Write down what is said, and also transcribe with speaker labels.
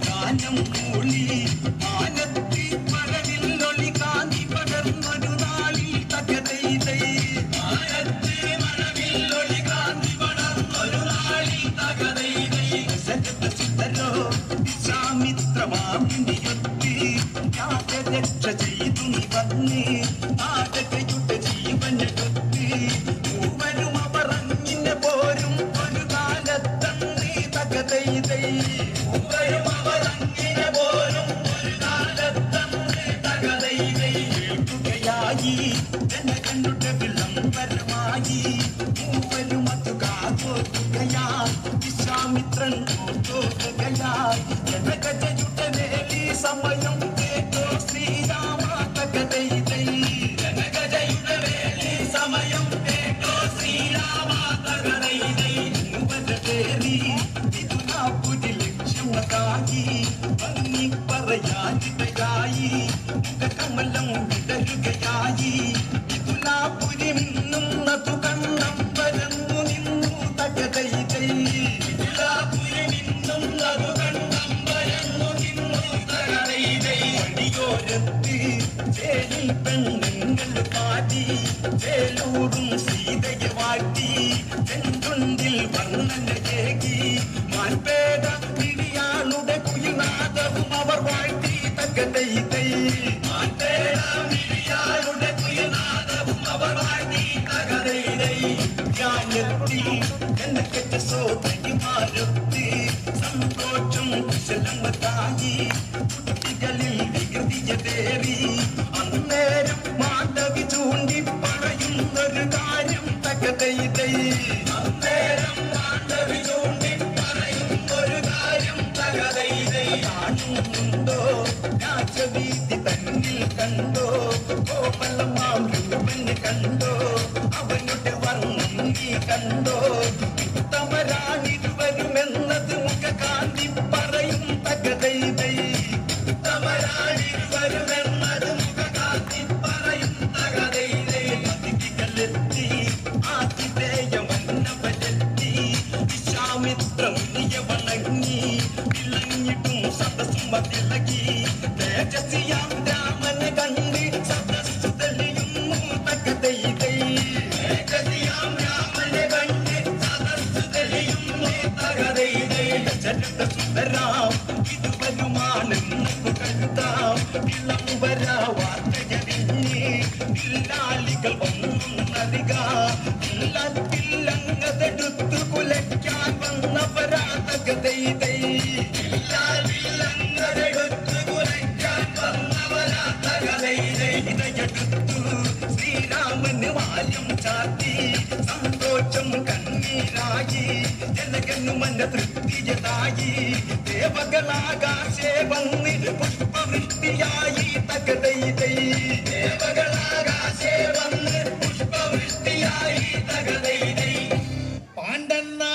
Speaker 1: ഗാനം മൂളി മാനത്തി മഴവിൽ ഒളി കാന്തി പടർന്നൊരു നാളിൽ തകതൈതൈ മാനത്തി മഴവിൽ ഒളി കാന്തി പടർന്നൊരു നാളിൽ തകതൈതൈ സുന്ദരോ വിശ്വാമിത്രമാമിനിയൊത്തി തകതൈതൈ മൂവരും അവർ അങ്ങിനെ പോരും ഒരു കാലത്തന്നീ തകതൈതൈ കേൾക്കുകയായി ജനകനുടെ വിളംബരമായി മൂവരും അത് കാതോക്കുകയാ വിശ്വാമിത്രൻ ഓർത്തോക്കുകയായി ജനകജയുടെ വേലി സമയം കേട്ടോ ശ്രീരാമ തകതൈതൈ പറയാനിടയായി മുഖകമലം വിടരുകയായി. ഇതിനാപ്പുരി മിന്നുന്നതു കണ്ണം പരന്നു നിന്നു തകതൈതൈ ഇതിനാപ്പുരി മിന്നുന്നതു കണ്ണം പരന്നു നിന്നു തകതൈതൈ വഴിയോരത്ത് ചേലിൽ പെണ്ണുങ്ങൾ പാടി ചേലൂടും സീതയെ വാട്ടി മാരത്തി സന്തോഷം കുശലമതായി കുട്ടികളിൽ വികൃതിയതേറി അന്നേരം കണ്ടോ? രൂപന് കണ്ടോ? അവയുടെ വർണം നീ കണ്ടോ? ഉത്തമരാണിരുവരുമെന്നത് മുഖകാന്തി പറയും തകതൈതൈ. ഉത്തമരാണിരുവരുമെന്നത് മുഖകാന്തി പറയും തകതൈതൈ. അതിഥികളെത്തി ആതിഥേയമന്നവരെത്തി വിശ്വാമിത്രം നിയ വണങ്ങി വിളങ്ങിടും സദസ്സും അതിളകി തേജസ്യാം കണ്ട് സുന്ദരാം കുലയ്ക്കാൻ വന്നവരാ തകതൈതൈ சாத்தி சந்தோஷம் கண்ணீராகி எனக்கென்னு மன திருப்தியதாகி தேவகளாகாசே வந்து புஷ்ப விஷ்டியாயி தகதை தேவகளாகாசே வந்து